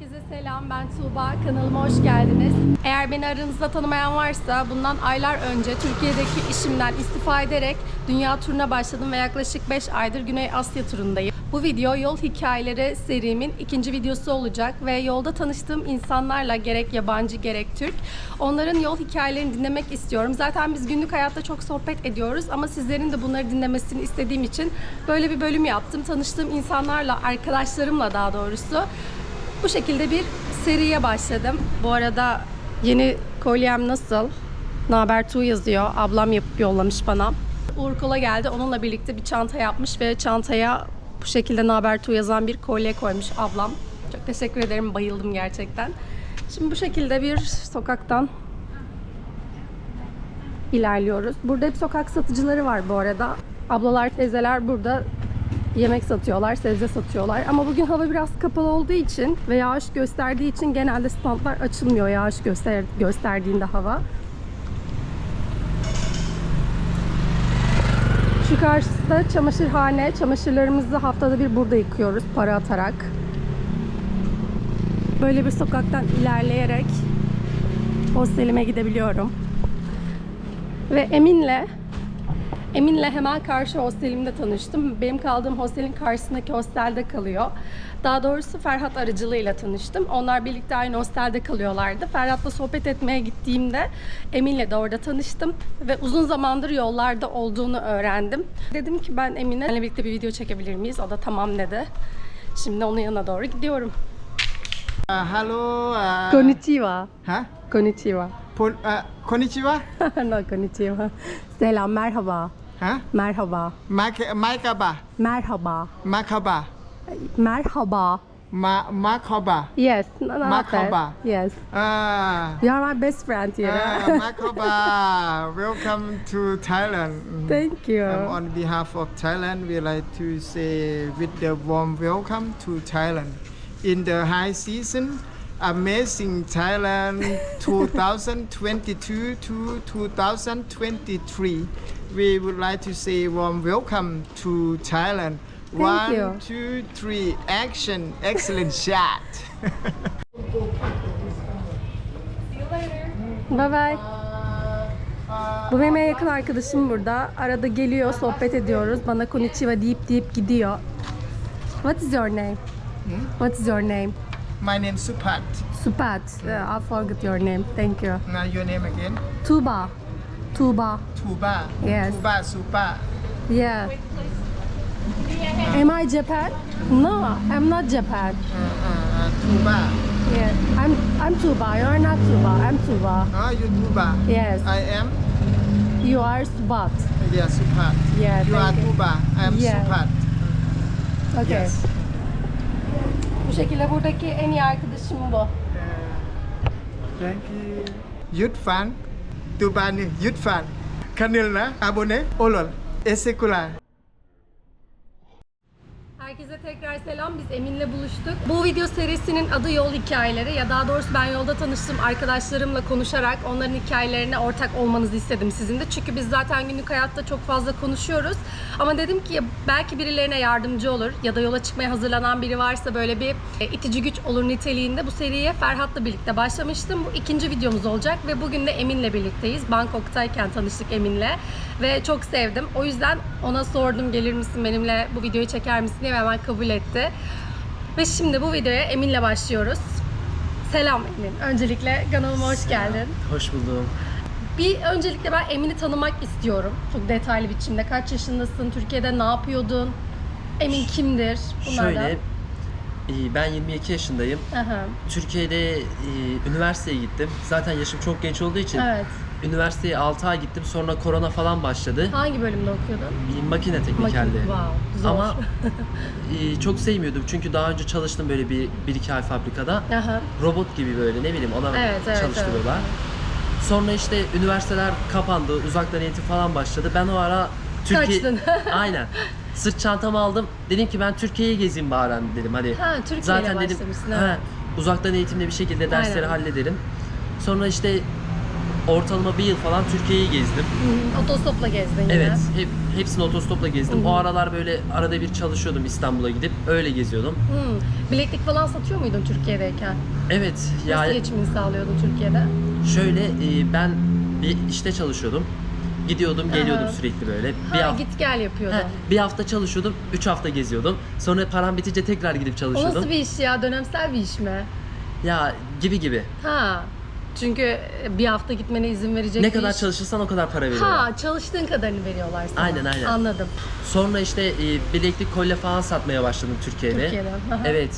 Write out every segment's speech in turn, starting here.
Herkese selam, ben Tuğba. Kanalıma hoş geldiniz. Eğer beni aranızda tanımayan varsa bundan aylar önce Türkiye'deki işimden istifa ederek dünya turuna başladım ve yaklaşık 5 aydır Güney Asya turundayım. Bu video yol hikayeleri serimin ikinci videosu olacak ve yolda tanıştığım insanlarla gerek yabancı gerek Türk onların yol hikayelerini dinlemek istiyorum. Zaten biz günlük hayatta çok sohbet ediyoruz ama sizlerin de bunları dinlemesini istediğim için böyle bir bölüm yaptım. Tanıştığım insanlarla, arkadaşlarımla daha doğrusu bu şekilde bir seriye başladım. Bu arada yeni kolyem nasıl? Naber Tu yazıyor. Ablam yapıp yollamış bana. Uğur Kola geldi. Onunla birlikte bir çanta yapmış ve çantaya bu şekilde Naber Tu yazan bir kolye koymuş ablam. Çok teşekkür ederim. Bayıldım gerçekten. Şimdi bu şekilde bir sokaktan ilerliyoruz. Burada hep sokak satıcıları var bu arada. Ablalar, teyzeler burada yemek satıyorlar, sebze satıyorlar. Ama bugün hava biraz kapalı olduğu için ve yağış gösterdiği için genelde standlar açılmıyor yağış göster gösterdiğinde hava. Şu karşıda çamaşırhane. Çamaşırlarımızı haftada bir burada yıkıyoruz para atarak. Böyle bir sokaktan ilerleyerek hostelime gidebiliyorum. Ve Emin'le Emin'le hemen karşı hostelimde tanıştım. Benim kaldığım hostelin karşısındaki hostelde kalıyor. Daha doğrusu Ferhat aracılığıyla tanıştım. Onlar birlikte aynı hostelde kalıyorlardı. Ferhat'la sohbet etmeye gittiğimde Emin'le de orada tanıştım. Ve uzun zamandır yollarda olduğunu öğrendim. Dedim ki ben Emin'le seninle birlikte bir video çekebilir miyiz? O da tamam dedi. Şimdi onun yanına doğru gidiyorum. Uh, hello. Uh, Konnichiwa. huh? Konnichiwa. Pol- uh, konnichiwa. no, konnichiwa. Selam, merhaba. Huh? Merhaba. Mak- Makaba. Merhaba. Makaba. Merhaba. Ma- makaba. Yes, no, not that. Yes. Ah. You are my best friend here. Ah, makaba. Welcome to Thailand. Thank you. Um, on behalf of Thailand, we like to say with the warm welcome to Thailand. In the high season, amazing Thailand 2022 to 2023. We would like to say warm welcome to Thailand. Thank One, you. two, three, action! Excellent shot. Bye bye. Bu benim en yakın arkadaşım burada. Arada geliyor, sohbet ediyoruz. Bana konnichiwa deyip deyip gidiyor. What is your name? Hmm? What is your name? My name is Supat. Supat. Uh, I forgot your name. Thank you. Now your name again? Tuba. Tuba. Tuba. Yes. Tuba Supa. Yeah. Am I Japan? No, I'm not Japan. Uh, uh, uh, Tuba. Yeah. I'm I'm Tuba. You're not Tuba. I'm Tuba. Ah, you Tuba. Yes. I am. You are Subat. Yeah, Supat. Yeah, You are you. Tuba. I am Yeah. Supat. Okay. Yes. Bu şekilde buradaki en iyi arkadaşım bu. Thank you. Yut fan. Tuba ni Yut fan. Kanil na abone olol. Esekula. Herkese tekrar selam. Biz Emin'le buluştuk. Bu video serisinin adı Yol Hikayeleri. Ya daha doğrusu ben yolda tanıştığım arkadaşlarımla konuşarak onların hikayelerine ortak olmanızı istedim sizin de. Çünkü biz zaten günlük hayatta çok fazla konuşuyoruz. Ama dedim ki belki birilerine yardımcı olur ya da yola çıkmaya hazırlanan biri varsa böyle bir e, itici güç olur niteliğinde bu seriye Ferhat'la birlikte başlamıştım. Bu ikinci videomuz olacak ve bugün de Emin'le birlikteyiz. Bangkok'tayken tanıştık Emin'le ve çok sevdim. O yüzden ona sordum gelir misin benimle bu videoyu çeker misin diye hemen kabul etti. Ve şimdi bu videoya Emin'le başlıyoruz. Selam Emin. Öncelikle kanalıma hoş geldin. Hoş buldum. Bir öncelikle ben Emin'i tanımak istiyorum. Çok detaylı biçimde. Kaç yaşındasın? Türkiye'de ne yapıyordun? Emin kimdir? Bunlardan. Şöyle, e, ben 22 yaşındayım. Aha, Türkiye'de e, üniversiteye gittim. Zaten yaşım çok genç olduğu için Evet. Üniversiteye 6 ay gittim. Sonra korona falan başladı. Hangi bölümde okuyordun? Makine Makine. teknikerliği. Wow. Zor. Ama e, çok sevmiyordum çünkü daha önce çalıştım böyle bir, bir iki ay fabrikada. Aha. Robot gibi böyle ne bileyim ona Evet, evet, çalıştırıyorlar. Sonra işte üniversiteler kapandı, uzaktan eğitim falan başladı. Ben o ara Türkiye... Kaçtın. Aynen. Sırt çantamı aldım. Dedim ki ben Türkiye'yi gezeyim bari dedim. Hadi. Ha, Türkiye'yle Zaten dedim "Ha, evet. uzaktan eğitimle bir şekilde dersleri Aynen. hallederim. Sonra işte ortalama bir yıl falan Türkiye'yi gezdim. Hı, Otostopla gezdin yine. Evet, hep, hepsini otostopla gezdim. Hı. O aralar böyle arada bir çalışıyordum İstanbul'a gidip öyle geziyordum. Hı. Bileklik falan satıyor muydun Türkiye'deyken? Evet, Nasıl yani geçimini sağlıyordun Türkiye'de? şöyle e, ben bir işte çalışıyordum. Gidiyordum, geliyordum Aha. sürekli böyle. Bir Ha, hafta git gel yapıyordun. He, bir hafta çalışıyordum, üç hafta geziyordum. Sonra param bitince tekrar gidip o çalışıyordum. nasıl bir iş ya? Dönemsel bir iş mi? Ya gibi gibi. Ha. Çünkü bir hafta gitmene izin verecek Ne bir kadar iş. çalışırsan o kadar para veriyorlar. Ha, çalıştığın kadarını veriyorlar sana. Aynen, aynen. Anladım. Sonra işte e, bileklik kolye falan satmaya başladım Türkiye'de. Türkiye'de, aha. Evet.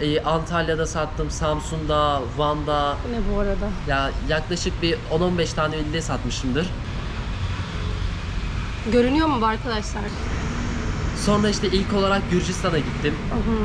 E, Antalya'da sattım, Samsun'da, Van'da. Bu ne bu arada? Ya yaklaşık bir 10-15 tane ünlüye satmışımdır. Görünüyor mu bu arkadaşlar? Sonra işte ilk olarak Gürcistan'a gittim.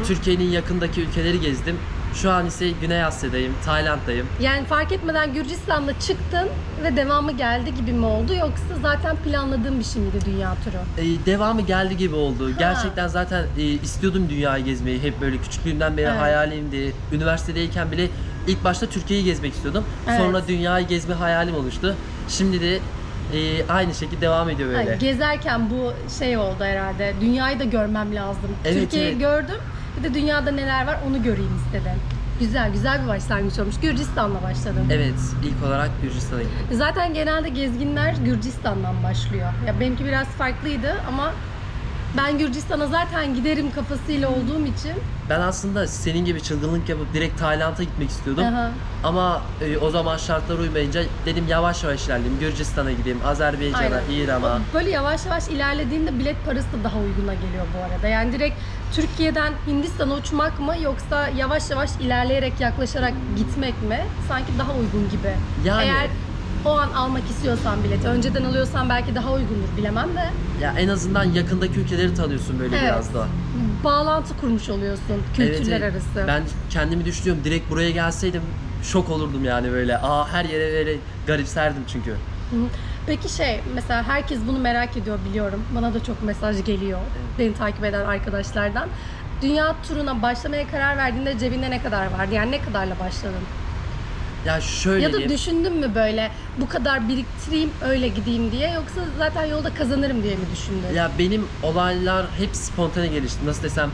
Türkiye'nin yakındaki ülkeleri gezdim. Şu an ise Güney Asya'dayım, Tayland'dayım. Yani fark etmeden Gürcistan'da çıktın ve devamı geldi gibi mi oldu yoksa zaten planladığın bir şey miydi dünya turu? E, devamı geldi gibi oldu. Gerçekten zaten e, istiyordum dünyayı gezmeyi. Hep böyle küçüklüğümden beri Evet. hayalimdi. Üniversitedeyken bile ilk başta Türkiye'yi gezmek istiyordum. Evet. Sonra dünyayı gezme hayalim oluştu. Şimdi de e, aynı şekilde devam ediyor böyle. Hani gezerken bu şey oldu herhalde. Dünyayı da görmem lazım. Evet, Türkiye'yi evet. gördüm. Bir de dünyada neler var onu göreyim istedim. Güzel, güzel bir başlangıç olmuş. Gürcistan'la başladın. Evet, ilk olarak Gürcistan'a gittim. Zaten genelde gezginler Gürcistan'dan başlıyor. Ya benimki biraz farklıydı ama ben Gürcistan'a zaten giderim kafasıyla olduğum için. Ben aslında senin gibi çılgınlık yapıp direkt Tayland'a gitmek istiyordum. Aha. Ama e, o zaman şartlar uymayınca dedim yavaş yavaş ilerleyeyim. Gürcistan'a gideyim, Azerbaycan'a, Aynen. İran'a. Böyle yavaş yavaş ilerlediğinde bilet parası da daha uyguna geliyor bu arada. Yani direkt Türkiye'den Hindistan'a uçmak mı yoksa yavaş yavaş ilerleyerek yaklaşarak gitmek mi? Sanki daha uygun gibi. Yani. Eğer o an almak istiyorsan bileti, önceden alıyorsan belki daha uygundur bilemem de. Ya en azından yakındaki ülkeleri tanıyorsun böyle Evet. biraz da. Bağlantı kurmuş oluyorsun kültürler Evet, evet. arası. Ben kendimi düşünüyorum. Direkt buraya gelseydim şok olurdum yani böyle. Aa her yere böyle garipserdim çünkü. Peki şey mesela herkes bunu merak ediyor biliyorum. Bana da çok mesaj geliyor beni takip eden arkadaşlardan. Dünya turuna başlamaya karar verdiğinde cebinde ne kadar vardı? Yani ne kadarla başladın? Ya şöyle Ya da diyeyim. düşündün mü böyle bu kadar biriktireyim öyle gideyim diye yoksa zaten yolda kazanırım diye mi düşündün? Ya benim olaylar hep spontane gelişti. Nasıl desem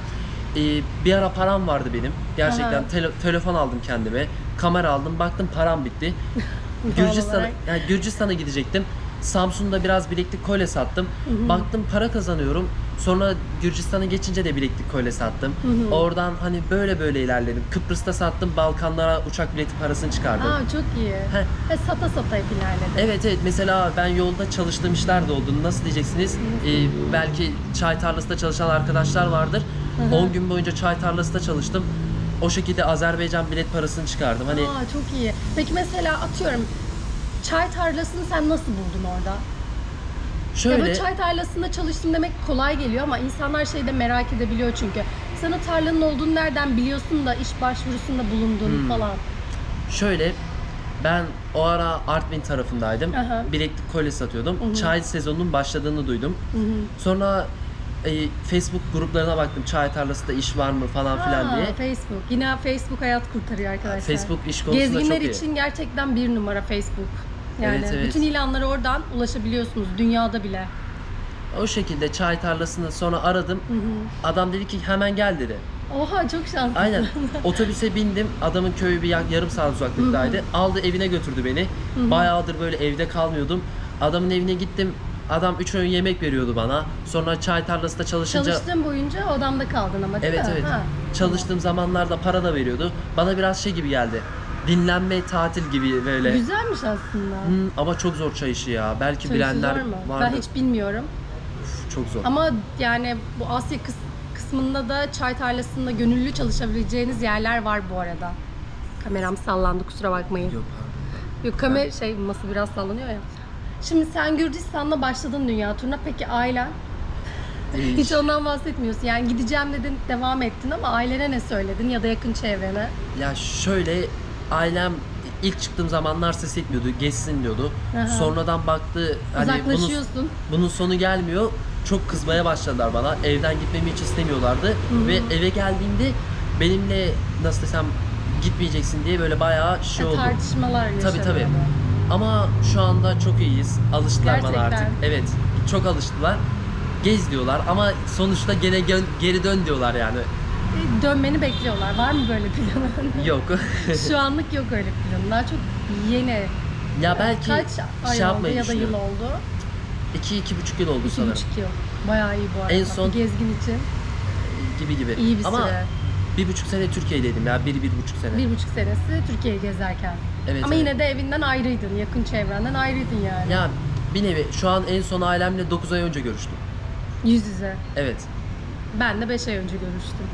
e, bir ara param vardı benim. Gerçekten Aha. tele- telefon aldım kendime. Kamera aldım. Baktım param bitti. Gürcistan'a olarak. yani Gürcistan'a gidecektim. Samsun'da biraz bileklik kolye sattım. Baktım para kazanıyorum. Sonra Gürcistan'a geçince de bileklik kolye sattım. Oradan hani böyle böyle ilerledim. Kıbrıs'ta sattım. Balkanlara uçak bileti parasını çıkardım. Aa çok iyi. He, sata sata hep ilerledin. Evet evet mesela ben yolda çalıştığım işler de oldu. Nasıl diyeceksiniz? Ee, belki çay tarlasında çalışan arkadaşlar vardır. 10 gün boyunca çay tarlasında çalıştım. O şekilde Azerbaycan bilet parasını çıkardım. Hani Aa çok iyi. Peki mesela atıyorum çay tarlasını sen nasıl buldun orada? Ya şöyle böyle çay tarlasında çalıştım demek kolay geliyor ama insanlar şey de merak edebiliyor çünkü. Sen o tarlanın olduğunu nereden biliyorsun da iş başvurusunda bulundun Hmm. falan. şöyle ben o ara Artvin tarafındaydım. Aha. Bileklik kolye satıyordum. Çay sezonunun başladığını duydum. Sonra e, Facebook gruplarına baktım. Çay tarlasında iş var mı falan filan diye. Facebook. Yine Facebook hayat kurtarıyor arkadaşlar. Facebook iş konusunda Gezginler çok iyi. için gerçekten bir numara Facebook. Yani Evet, evet. bütün ilanlara oradan ulaşabiliyorsunuz dünyada bile. O şekilde çay tarlasını sonra aradım. Adam dedi ki hemen gel dedi. Oha çok şanslısın. Aynen. Otobüse bindim. Adamın köyü bir yarım saat uzaklıktaydı. Aldı evine götürdü beni. Bayağıdır böyle evde kalmıyordum. Adamın evine gittim. Adam üç öğün yemek veriyordu bana. Sonra çay tarlasında çalışınca... Çalıştığın boyunca odamda kaldın ama değil Evet mi? evet. Ha. Çalıştığım zamanlarda para da veriyordu. Bana biraz şey gibi geldi. Dinlenme, tatil gibi böyle. Güzelmiş aslında. Hmm, ama çok zor çay işi ya. Belki Çay işi bilenler zor mu? vardır. Ben hiç bilmiyorum. Çok zor. Ama yani bu Asya kıs- kısmında da çay tarlasında gönüllü çalışabileceğiniz yerler var bu arada. Kameram sallandı kusura bakmayın. Yok Yok kamer şey masa biraz sallanıyor ya. Şimdi sen Gürcistan'da başladın dünya turuna. Peki ailen? pardon. Hiç ondan bahsetmiyorsun. Yani gideceğim dedin, devam ettin ama ailene ne söyledin ya da yakın çevrene? Ya şöyle ailem ilk çıktığım zamanlar ses etmiyordu, geçsin diyordu. Aha. Sonradan baktı hani bunun, Uzaklaşıyorsun. bunun sonu gelmiyor. Çok kızmaya başladılar bana. Evden gitmemi hiç istemiyorlardı. Ve eve geldiğimde benimle nasıl desem gitmeyeceksin diye böyle bayağı şey Ha, oldu. tartışmalar Tabii yaşanıyordu. tabii. Ama şu anda çok iyiyiz. Alıştılar bana Gerçekten. artık. Evet. Çok alıştılar. Gez diyorlar ama sonuçta gene gö- geri dön diyorlar yani. Dönmeni bekliyorlar. Var mı böyle planın? Yok. Şu anlık yok öyle planın. Daha çok yeni. ya belki Kaç ay şey oldu yapmayı ya da yıl düşünüyorum. oldu? İki, iki buçuk yıl oldu İki sanırım. buçuk yıl. Bayağı iyi bu arada. En son- Bir gezgin için Gibi gibi. iyi bir ama süre. bir buçuk sene Türkiye'deydim ya. Bir, bir buçuk sene. Bir buçuk senesi Türkiye'yi gezerken. Evet, Ama evet. yine de evinden ayrıydın. Yakın çevrenden ayrıydın yani. Ya bir nevi şu an en son ailemle 9 ay önce görüştüm. Yüz yüze. Evet. Ben de 5 ay önce görüştüm.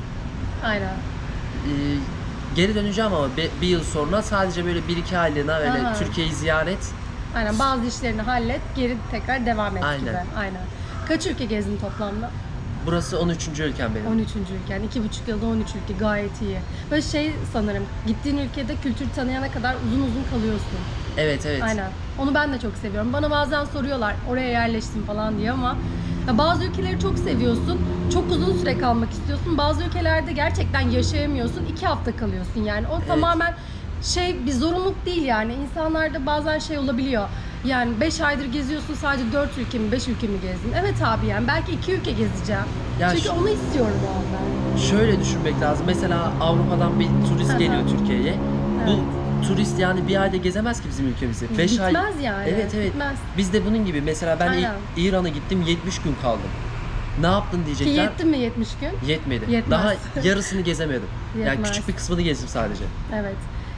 Aynen. Ee, geri döneceğim ama bir, bir yıl sonra sadece böyle bir iki aylığına böyle Aha. Türkiye'yi ziyaret. Aynen bazı işlerini hallet, geri tekrar devam et Aynen. gibi. Aynen. Kaç ülke gezdin toplamda? Burası 13. ülkem benim. 13. ülken. 2,5 yılda 13 ülke gayet iyi. Böyle şey sanırım gittiğin ülkede kültür tanıyana kadar uzun uzun kalıyorsun. Evet evet. Aynen. Onu ben de çok seviyorum. Bana bazen soruyorlar oraya yerleştim falan diye ama ya bazı ülkeleri çok seviyorsun. Çok uzun süre kalmak istiyorsun. Bazı ülkelerde gerçekten yaşayamıyorsun. iki hafta kalıyorsun yani. O tamamen şey bir zorunluluk değil yani. İnsanlarda bazen şey olabiliyor. Yani 5 aydır geziyorsun sadece 4 ülke mi 5 ülke mi gezdin? Evet abi yani belki 2 ülke gezeceğim. Ya Çünkü onu istiyorum o anda. Şöyle düşünmek lazım. Mesela Avrupa'dan bir turist geliyor Türkiye'ye. Evet. Bu turist yani bir ayda gezemez ki bizim ülkemizi. 5 ay. Bitmez yani, Evet evet. bitmez. Biz de bunun gibi. Mesela ben Aynen. İ- İran'a gittim 70 gün kaldım. Ne yaptın Ki diyecekler. yetti mi 70 gün? Yetmedi. Yetmez. Daha yarısını gezemedim. yani Yetmez. küçük bir kısmını gezdim sadece. Evet.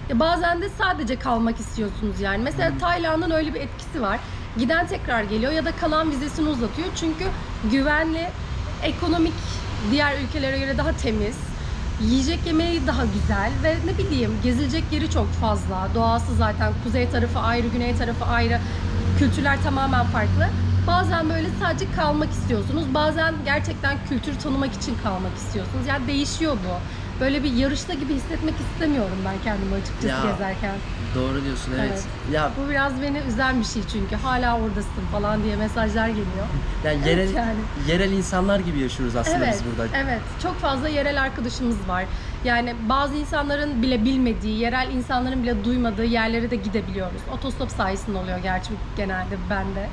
Ya bazen de sadece kalmak istiyorsunuz yani. Mesela Tayland'ın öyle bir etkisi var. Giden tekrar geliyor ya da kalan vizesini uzatıyor. Çünkü güvenli, ekonomik diğer ülkelere göre daha temiz. Yiyecek yemeği daha güzel ve ne bileyim gezilecek yeri çok fazla. Doğası zaten kuzey tarafı ayrı, güney tarafı ayrı. Kültürler tamamen farklı. Bazen böyle sadece kalmak istiyorsunuz. Bazen gerçekten kültür tanımak için kalmak istiyorsunuz. Yani değişiyor bu. Böyle bir yarışta gibi hissetmek istemiyorum ben kendimi açıkçası Ya. gezerken. Doğru diyorsun evet. Evet. Ya Bu biraz beni üzen bir şey çünkü. Hala oradasın falan diye mesajlar geliyor. yani Evet yerel yani. yerel insanlar gibi yaşıyoruz aslında Evet, biz burada. evet. Çok fazla yerel arkadaşımız var. Yani bazı insanların bile bilmediği, yerel insanların bile duymadığı yerlere de gidebiliyoruz. Otostop sayesinde oluyor gerçi genelde bende.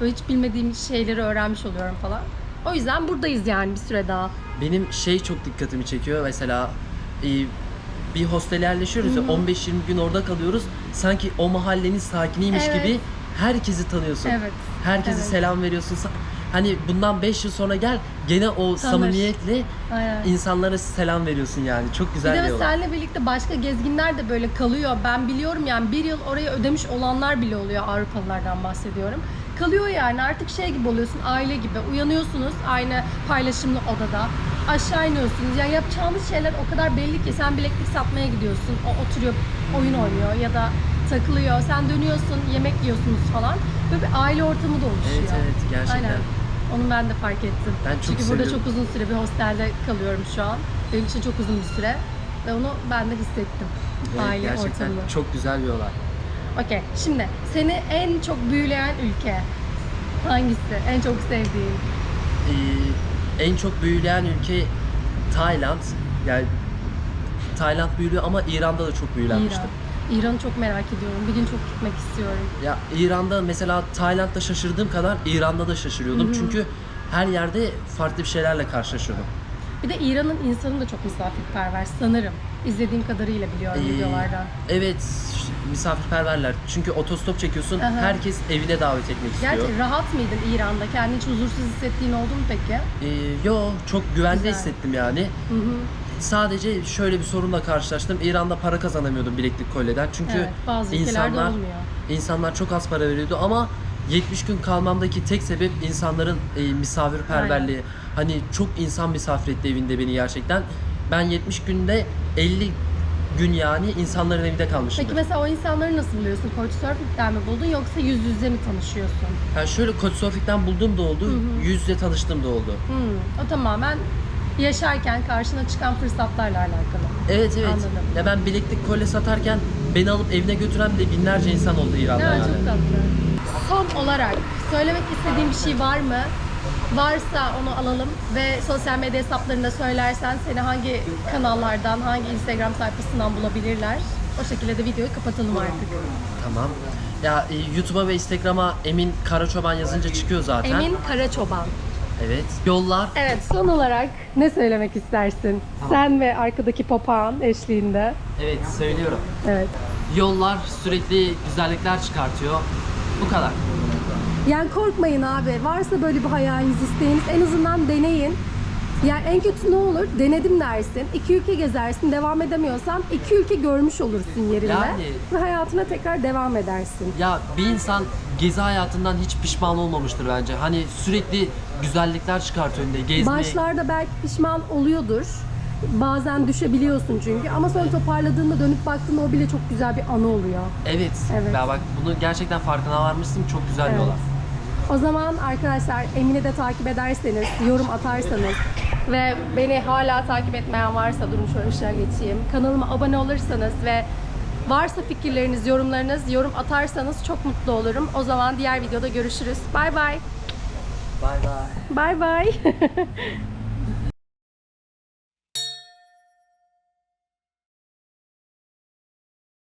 Böyle hiç bilmediğim şeyleri öğrenmiş oluyorum falan. O yüzden buradayız yani bir süre daha. Benim şey çok dikkatimi çekiyor. Mesela e, bir hostele yerleşiyoruz ya 15-20 gün orada kalıyoruz. Sanki o mahallenin sakiniymiş Evet. gibi herkesi tanıyorsun. Evet, Herkese evet. selam veriyorsun. Sa- Hani bundan 5 yıl sonra gel gene o samimiyetle Aynen. insanlara selam veriyorsun yani. Çok Bir güzel de bir ve olay. seninle birlikte başka gezginler de böyle kalıyor. Ben biliyorum yani bir yıl oraya ödemiş olanlar bile oluyor Avrupalılardan bahsediyorum. Kalıyor yani artık şey gibi oluyorsun aile gibi. Uyanıyorsunuz aynı paylaşımlı odada. Aşağı iniyorsunuz. Yani yapacağınız şeyler o kadar belli ki sen bileklik satmaya gidiyorsun. O oturuyor oyun oynuyor ya da takılıyor. Sen dönüyorsun yemek yiyorsunuz falan. Böyle bir aile ortamı da oluşuyor. Evet, evet, gerçekten. Aynen. Onu ben de fark ettim. Ben çok Çünkü burada çok uzun süre bir hostelde kalıyorum şu an. Benim için çok uzun bir süre. Ve onu ben de hissettim. Evet, Aile gerçekten ortamını. çok güzel bir olay. Okey. Şimdi seni en çok büyüleyen ülke hangisi? En çok sevdiğin? Ee, en çok büyüleyen ülke Tayland. Yani Tayland büyülüyor ama İran'da da çok büyülenmiştim. İran. İran'ı çok merak ediyorum. Bir gün çok gitmek istiyorum. Ya İran'da mesela Tayland'da şaşırdığım kadar İran'da da şaşırıyordum. Çünkü her yerde farklı bir şeylerle karşılaşıyordum. Bir de İran'ın insanı da çok misafirperver sanırım. İzlediğim kadarıyla biliyorum Ee, videolardan. Evet, misafirperverler. Çünkü otostop çekiyorsun, Aha. herkes evine davet etmek istiyor. Gerçi rahat mıydın İran'da? Kendini hiç huzursuz hissettiğin oldu mu peki? Ee, yo, çok güvende Güzel. hissettim yani. Hı hı. Sadece şöyle bir sorunla karşılaştım. İran'da para kazanamıyordum bileklik kolyeden. Çünkü Evet, bazı ülkelerde insanlar olmuyor. insanlar çok az para veriyordu ama 70 gün kalmamdaki tek sebep insanların e, misafirperverliği. Hani çok insan misafir etti evinde beni gerçekten. Ben 70 günde 50 gün yani insanların evinde kalmıştım. Peki mesela o insanları nasıl buluyorsun? Couchsurfing'den mi buldun yoksa yüz yüze mi tanışıyorsun? Yani şöyle Couchsurfing'den bulduğum da oldu, yüz yüze tanıştığım da oldu. Hmm, o tamamen yaşarken karşına çıkan fırsatlarla alakalı. Evet evet. Anladım. Ya ben bileklik kolye satarken beni alıp evine götüren bile binlerce insan oldu İran'da Ya, yani. çok tatlı. Son olarak söylemek istediğin bir şey var mı? Varsa onu alalım ve sosyal medya hesaplarında söylersen seni hangi kanallardan, hangi Instagram sayfasından bulabilirler? O şekilde de videoyu kapatalım artık. Tamam. Ya e, YouTube'a ve Instagram'a Emin Karaçoban yazınca çıkıyor zaten. Emin Karaçoban. Evet. Yollar Evet son olarak ne söylemek istersin? Sen ve arkadaki papağan eşliğinde. Evet söylüyorum. Evet. Yollar sürekli güzellikler çıkartıyor. Bu kadar. Yani korkmayın abi. Varsa böyle bir hayaliniz, isteğiniz en azından deneyin. Yani en kötü ne olur? Denedim dersin. iki ülke gezersin. Devam edemiyorsan iki ülke görmüş olursun yerinde. Yani- Ve hayatına tekrar devam edersin. Ya bir insan gezi hayatından hiç pişman olmamıştır bence. Hani sürekli güzellikler çıkartıyor önünde. Gezmeyi. Başlarda belki pişman oluyordur. Bazen düşebiliyorsun çünkü. Ama sonra toparladığında dönüp baktığında o bile çok güzel bir anı oluyor. Evet. Evet. Ya bak bunu gerçekten farkına varmışsın. Çok güzel Evet. yollar. O zaman arkadaşlar Emine de takip ederseniz, yorum atarsanız ve beni hala takip etmeyen varsa durun şöyle aşağı geçeyim. Kanalıma abone olursanız ve varsa fikirleriniz, yorumlarınız, yorum atarsanız çok mutlu olurum. O zaman diğer videoda görüşürüz. Bay bay. Bay bay. Bay bay.